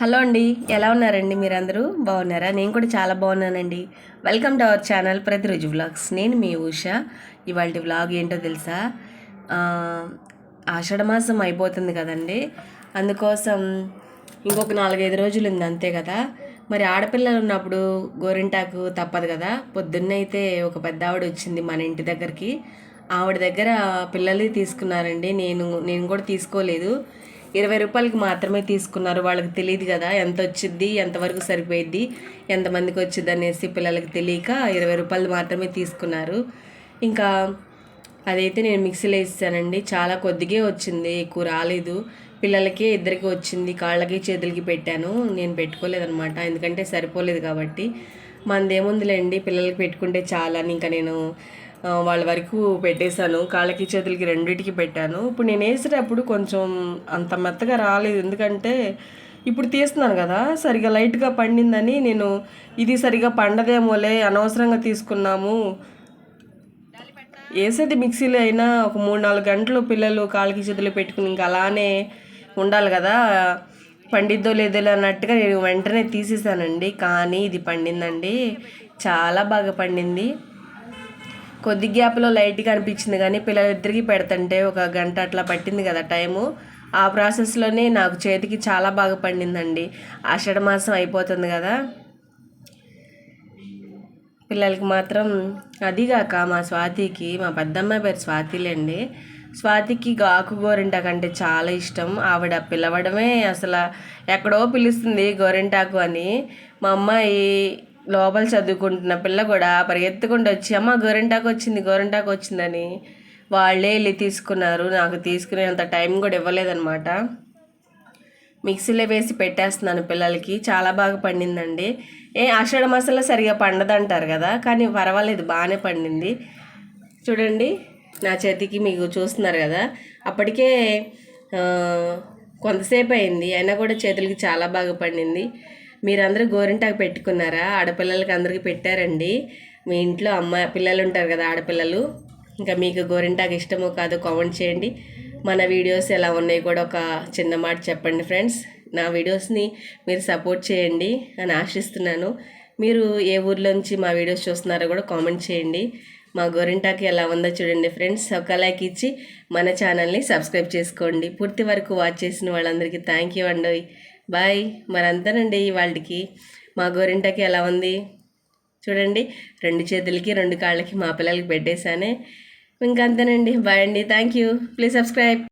Hello అండి ఎలా ఉన్నారండి మీరందరూ? బాగున్నారా? నేను కూడా చాలా బాగున్నానండి. వెల్కమ్ టు అవర్ ఛానల్ ప్రతిరోజు వ్లాగ్స్ నేను మీ ఉష. ఇవాళ వ్లాగ్ ఏంటో తెలుసా? ఆ, ఆషాఢ మాసం అయిపోతుంది కదండి. అందుకోసం ఇంకొక నాలుగైదు రోజులు ఉంది అంతే కదా. మరి ఆడపిల్లలు ఉన్నప్పుడు గోరింటాకు తప్పదు కదా. పొద్దున్నైతే ఒక పెద్ద ఆవిడ వచ్చింది మన ఇంటి దగ్గరికి. ఆవిడ దగ్గర పిల్లలు తీసుకున్నారండి. నేను నేను కూడా తీసుకోలేదు. ఇరవై రూపాయలకి మాత్రమే తీసుకున్నారు. వాళ్ళకి తెలియదు కదా ఎంత వచ్చింది ఎంతవరకు సరిపోయిద్ది ఎంతమందికి వచ్చింది అనేసి పిల్లలకి తెలియక ఇరవై రూపాయలు మాత్రమే తీసుకున్నారు. ఇంకా అదైతే నేను మిక్సీలో వేసానండి చాలా కొద్దిగే వచ్చింది ఎక్కువ రాలేదు. పిల్లలకి ఇద్దరికి వచ్చింది. కాళ్ళకి చేతులకి పెట్టాను. నేను పెట్టుకోలేదనమాట ఎందుకంటే సరిపోలేదు కాబట్టి. మనదేముందిలేండి పిల్లలకి పెట్టుకుంటే చాలా అని ఇంకా నేను వాళ్ళ వరకు పెట్టేశాను. కాళ్ళకి చేతులకి రెండింటికి పెట్టాను. ఇప్పుడు నేను వేసేటప్పుడు కొంచెం అంత మెత్తగా రాలేదు. ఎందుకంటే ఇప్పుడు తీస్తున్నాను కదా సరిగా లైట్గా పండిందని నేను ఇది సరిగా పండదేమోలే అనవసరంగా తీసుకున్నాము. వేసేది మిక్సీలో అయినా ఒక మూడు నాలుగు గంటలు పిల్లలు కాళ్ళకి చేతులు పెట్టుకుని ఇంకా అలానే ఉండాలి కదా. పండిద్దో లేదో అన్నట్టుగా నేను వెంటనే తీసేసానండి కానీ ఇది పండిందండి. చాలా బాగా పండింది. కొద్ది గ్యాప్లో లైట్గా అనిపించింది కానీ పిల్లలిద్దరికి పెడుతుంటే ఒక గంట అట్లా పట్టింది కదా టైము. ఆ ప్రాసెస్లోనే నాకు చేతికి చాలా బాగా పండిందండి. ఆషాఢ మాసం అయిపోతుంది కదా. పిల్లలకి మాత్రం అదిగాక మా స్వాతికి మా పెద్దమ్మాయి పేరు స్వాతిలేండి. స్వాతికి ఆకు గోరింటాకు అంటే చాలా ఇష్టం. ఆవిడ పిలవడమే అసలు ఎక్కడో పిలుస్తుంది గోరింటాకు అని. మా అమ్మాయి లోపల చదువుకుంటున్న పిల్ల కూడా పరిగెత్తుకుంటూ వచ్చి అమ్మ గోరింటాకు వచ్చింది గోరింటాకు వచ్చిందని వాళ్ళే వెళ్ళి తీసుకున్నారు. నాకు తీసుకునేంత టైం కూడా ఇవ్వలేదన్నమాట. మిక్సీలో వేసి పెట్టేస్తున్నాను పిల్లలకి. చాలా బాగా పండిందండి. ఏ ఆషాఢ మసాలా సరిగా పండదంటారు కదా కానీ పర్వాలేదు బాగానే పండింది. చూడండి నా చేతికి మీకు చూస్తున్నారు కదా అప్పటికే కొంతసేపు అయింది. అయినా కూడా చేతులకి చాలా బాగా పండింది. మీరందరూ గోరింటాకు పెట్టుకున్నారా? ఆడపిల్లలకి అందరికీ పెట్టారండి. మీ ఇంట్లో అమ్మ పిల్లలు ఉంటారు కదా ఆడపిల్లలు. ఇంకా మీకు గోరింటాకు ఇష్టమో కాదో కామెంట్ చేయండి. మన వీడియోస్ ఎలా ఉన్నాయి కూడా ఒక చిన్న మాట చెప్పండి ఫ్రెండ్స్. నా వీడియోస్ని మీరు సపోర్ట్ చేయండి అని ఆశిస్తున్నాను. మీరు ఏ ఊర్లోంచి మా వీడియోస్ చూస్తున్నారో కూడా కామెంట్ చేయండి. మా గోరింటాకి ఎలా ఉందో చూడండి ఫ్రెండ్స్. ఒక లైక్ ఇచ్చి మన ఛానల్ని సబ్స్క్రైబ్ చేసుకోండి. పూర్తి వరకు వాచ్ చేసిన వాళ్ళందరికీ థ్యాంక్ యూ అండి. బాయ్ మరంతేనండి వాళ్ళకి మా గోరింటకి ఎలా ఉంది? చూడండి రెండు చేతులకి రెండు కాళ్ళకి మా పిల్లలకి పెట్టేశానే. ఇంకంతేనండి బాయ్ అండి. Thank you please subscribe.